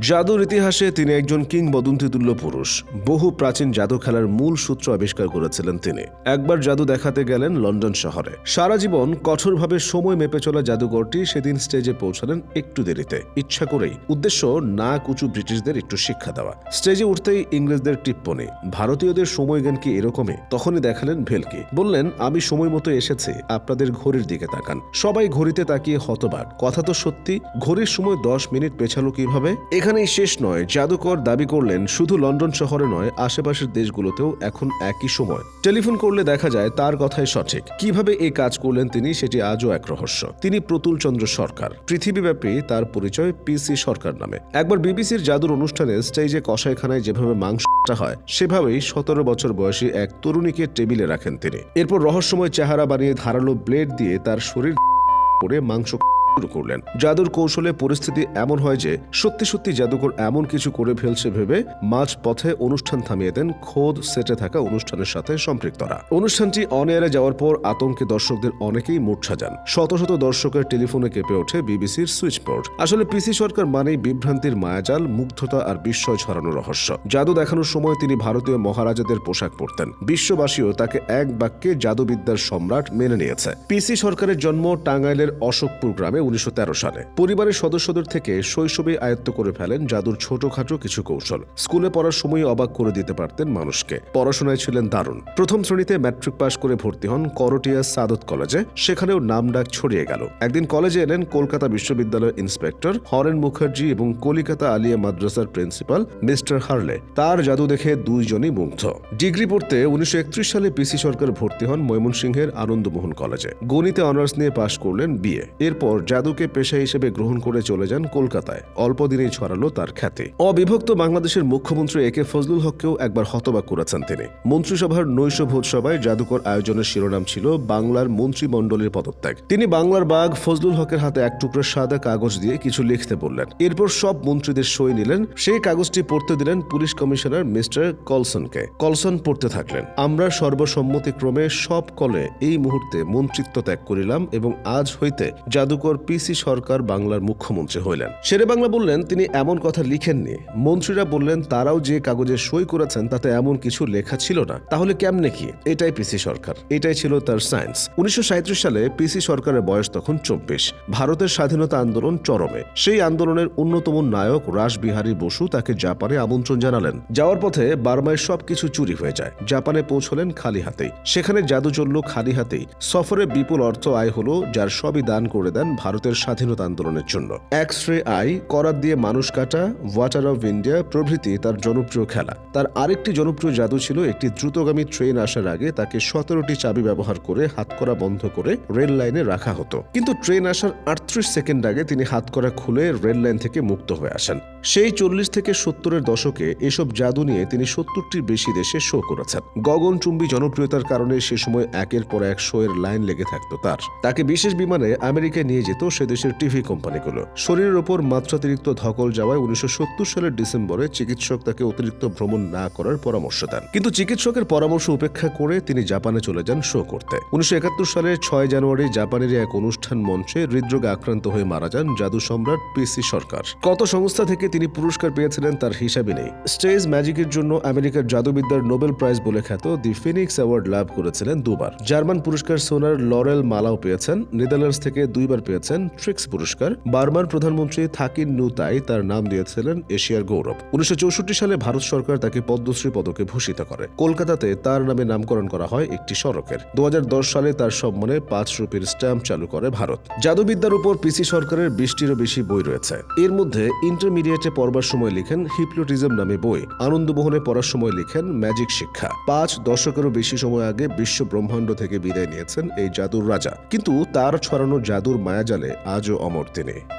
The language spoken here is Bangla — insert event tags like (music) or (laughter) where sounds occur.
জাদুর ইতিহাসে তিনি একজন কিংবদন্তিতুল্য পুরুষ। বহু প্রাচীন জাদু খেলার মূল সূত্র আবিষ্কার করেছিলেন তিনি। একবার জাদু দেখাতে গেলেন লন্ডন শহরে। সারা জীবন কঠোরভাবে সময় মেপে চলা জাদুঘরটি সেদিন স্টেজে পৌঁছালেন একটু দেরিতে। ইচ্ছা করেই। উদ্দেশ্য না কুচু ব্রিটিশদের একটু শিক্ষা দেওয়া। স্টেজে উঠতেই ইংরেজদের টিপ্পনি ভারতীয়দের সময় জ্ঞান কি এরকমই? তখনই দেখালেন ভেলকি। বললেন, আমি সময় মতো এসেছি, আপনাদের ঘড়ির দিকে তাকান। সবাই ঘড়িতে তাকিয়ে হতবাক। কথা তো সত্যি, ঘড়ির সময় দশ মিনিট পেছালো কীভাবে? এখানেই শেষ নয়। জাদুকর দাবি করলেন, শুধু লন্ডন শহরে নয়, আশেপাশের দেশগুলোতেও এখন একই সময়। টেলিফোন করলে দেখা যায়, তার কথাই সঠিক। কীভাবে এই কাজ করলেন তিনি, সেটি আজও এক রহস্য। তিনি প্রতুল চন্দ্র সরকার। পৃথিবীব্যাপী তার পরিচয় পিসি সরকার নামে। একবার বিবিসির জাদুর অনুষ্ঠানে স্টেজে কষাইখানায় যেভাবে মাংস হয়, সেভাবেই সতেরো বছর বয়সী এক তরুণীকে টেবিলে রাখেন তিনি। এরপর রহস্যময় চেহারা বানিয়ে ধারালো ব্লেড দিয়ে তার শরীর (laughs) করে মাংস শুরু করলেন। জাদুর কৌশলে পরিস্থিতি এমন হয় যে, সত্যি সত্যি জাদুকর এমন কিছু করে ফেলছে ভেবে মাঝ পথে অনুষ্ঠান থামিয়ে দেন খোদ সেটে থাকা অনুষ্ঠানের সাথে সম্পৃক্তরা। অনুষ্ঠানটি অন এয়ারে যাওয়ার পর আতঙ্কে দর্শকদের অনেকেই মূর্ছা যান শত শত দর্শকের টেলিফোনে কেঁপে ওঠে বিবিসির সুইচবোর্ড। আসলে পিসি সরকার মানেই বিভ্রান্তির মায়াজাল, মুগ্ধতা আর বিস্ময় ছড়ানো রহস্য। জাদু দেখানোর সময় তিনি ভারতীয় মহারাজাদের পোশাক পরতেন। বিশ্ববাসীও তাকে এক বাক্যে জাদুবিদ্যার সম্রাট মেনে নিয়েছে। পিসি সরকারের জন্ম টাঙ্গাইলের অশোকপুর গ্রামে উনিশশো তেরো সালে। পরিবারের সদস্যদের থেকে শৈশবে আয়ত্ত করে ফেলেন জাদুর ছোটখাটো কিছু কৌশল। স্কুলে পড়ার সময় অবাক করে দিতে পারতেন মানুষকে। পড়াশোনায় ছিলেন দারুণ। প্রথম শ্রেণীতে ম্যাট্রিক পাশ করে ভর্তি হন করটিয়া সাদত কলেজে। সেখানেও নাম ডাক ছড়িয়ে গেল। একদিন কলেজে এলেন কলকাতা বিশ্ববিদ্যালয়ের ইন্সপেক্টর হরেন মুখার্জি এবং কলিকাতা আলিয়া মাদ্রাসার প্রিন্সিপাল মিস্টার হার্লে। তার জাদু দেখে দুইজনই মুগ্ধ। ডিগ্রি পড়তে উনিশশো একত্রিশ সালে পিসি সরকার ভর্তি হন ময়মনসিংহের আনন্দমোহন কলেজে। গণিতে অনার্স নিয়ে পাশ করলেন বিএ এরপর জাদুকে পেশা হিসেবে গ্রহণ করে চলে যান কলকাতায়। অল্প দিনেই ছড়ালো তার খ্যাতি। অবিভক্ত বাংলাদেশের মুখ্যমন্ত্রী এ কে ফজলুল হককেও একবার হতবাক করেছেন তিনি। মন্ত্রিসভার নৈশ ভোজ সভায় জাদুকর আয়োজনের শিরোনাম ছিল বাংলার মন্ত্রিমণ্ডলের পদত্যাগ। তিনি বাংলার বাঘ ফজলুল হকের হাতে এক টুকরো সাদা কাগজ দিয়ে কিছু লিখতে বললেন। এরপর সব মন্ত্রীদের সই নিলেন। সেই কাগজটি পড়তে দিলেন পুলিশ কমিশনার মিস্টার কলসনকে। কলসন পড়তে থাকলেন। আমরা সর্বসম্মতিক্রমে সব কলে এই মুহূর্তে মন্ত্রিত্ব ত্যাগ করিলাম এবং আজ হইতে জাদুকর পিসি সরকার বাংলার মুখ্যমন্ত্রী হইলেন। শেরে বাংলা বললেন, তিনি এমন কথা লিখেননি। মন্ত্রীরা বললেন, তারাও যে কাগজে সই করেছেন, তাতে এমন কিছু লেখা ছিল না। তাহলে কেমনে কি? এটাই পিসি সরকার। এটাই ছিল তার সায়েন্স উনিশশো সালে পিসি সরকারের বয়স তখন চব্বিশ। ভারতের স্বাধীনতা আন্দোলন চরমে। সেই আন্দোলনের অন্যতম নায়ক রাসবিহারী বসু তাকে জাপানে আমন্ত্রণ জানালেন। যাওয়ার পথে বার্মায় সবকিছু চুরি হয়ে যায়। জাপানে পৌঁছলেন খালি হাতেই। সেখানে জাদু চলল খালি হাতেই। সফরে বিপুল অর্থ আয় হলো, যার সবই দান করে দেন ভারতের স্বাধীনতা আন্দোলনের জন্য। এক্স রে আই করাত দিয়ে মানুষ কাটা ওয়াটার অফ ইন্ডিয়া প্রভৃতি তার জনপ্রিয় খেলা। তার আরেকটি জনপ্রিয় জাদু ছিল একটি দ্রুতগামী ট্রেন আসার আগে তাকে সতেরোটি চাবি ব্যবহার করে হাতকড়া বন্ধ করে রেল লাইনে রাখা হতো। কিন্তু ট্রেন আসার আটত্রিশ সেকেন্ড আগে তিনি হাতকড়া খুলে রেল লাইন থেকে মুক্ত হয়ে আসেন। সেই চল্লিশ থেকে সত্তরের দশকে এসব জাদু নিয়ে তিনি সত্তরটির বেশি দেশে শো করেছেন। গগনচুম্বী জনপ্রিয়তার কারণে সে সময় একের পর এক শো এর লাইন লেগে থাকতো তার। তাকে বিশেষ বিমানে আমেরিকায় নিয়ে যেত সে দেশের টিভি কোম্পানিগুলো। শরীরের ওপর মাত্রাতিরিক্ত ধকল যাওয়ায় উনিশশো সালের ডিসেম্বরে চিকিৎসক তাকে অতিরিক্ত ভ্রমণ না করার পরামর্শ দেন। কিন্তু চিকিৎসকের পরামর্শ উপেক্ষা করে তিনি জাপানে চলে যান শো করতে। উনিশশো একাত্তর সালের ছয় জানুয়ারি জাপানের এক অনুষ্ঠান মঞ্চে হৃদরোগে আক্রান্ত হয়ে মারা যান জাদু সম্রাট পিসি সরকার। কত সংস্থা থেকে তিনি পুরস্কার পেয়েছিলেন, তার হিসাবে নেই। স্টেজ ম্যাজিকের জন্য আমেরিকার জাদুবিদ্যার নোবেল প্রাইজ বলে খ্যাত দি ফিনিক্স অ্যাওয়ার্ড লাভ করেছিলেন দুবার। জার্মান পুরস্কার সোনার লরেল মালাও পেয়েছেন, নেদারল্যান্ডস থেকে দুইবার পেয়েছেন ট্রিক্স পুরস্কার। বার্মার প্রধানমন্ত্রী থাকিন নুতাই তার নাম দিয়েছিলেন এশিয়ার গৌরব। উনিশশো চৌষট্টি সালে ভারত সরকার তাকে পদ্মশ্রী পদকে ভূষিত করে। কলকাতাতে তার নামে নামকরণ করা হয় একটি সড়কের। দু হাজার দশ সালে তার সম্মানে পাঁচ রুপির স্ট্যাম্প চালু করে ভারত। জাদুবিদ্যার উপর পিসি সরকারের বিশটিরও বেশি বই রয়েছে। এর মধ্যে ইন্টারমিডিয়েটে পড়বার সময় লিখেন হিপ্নোটিজম নামে বই। আনন্দমোহনে পড়ার সময় লিখেন ম্যাজিক শিক্ষা। পাঁচ দশকেরও বেশি সময় আগে বিশ্ব ব্রহ্মাণ্ড থেকে বিদায় নিয়েছেন এই জাদুর রাজা। কিন্তু তার ছড়ানো জাদুর মায়াজালে আজও অমর তিনি।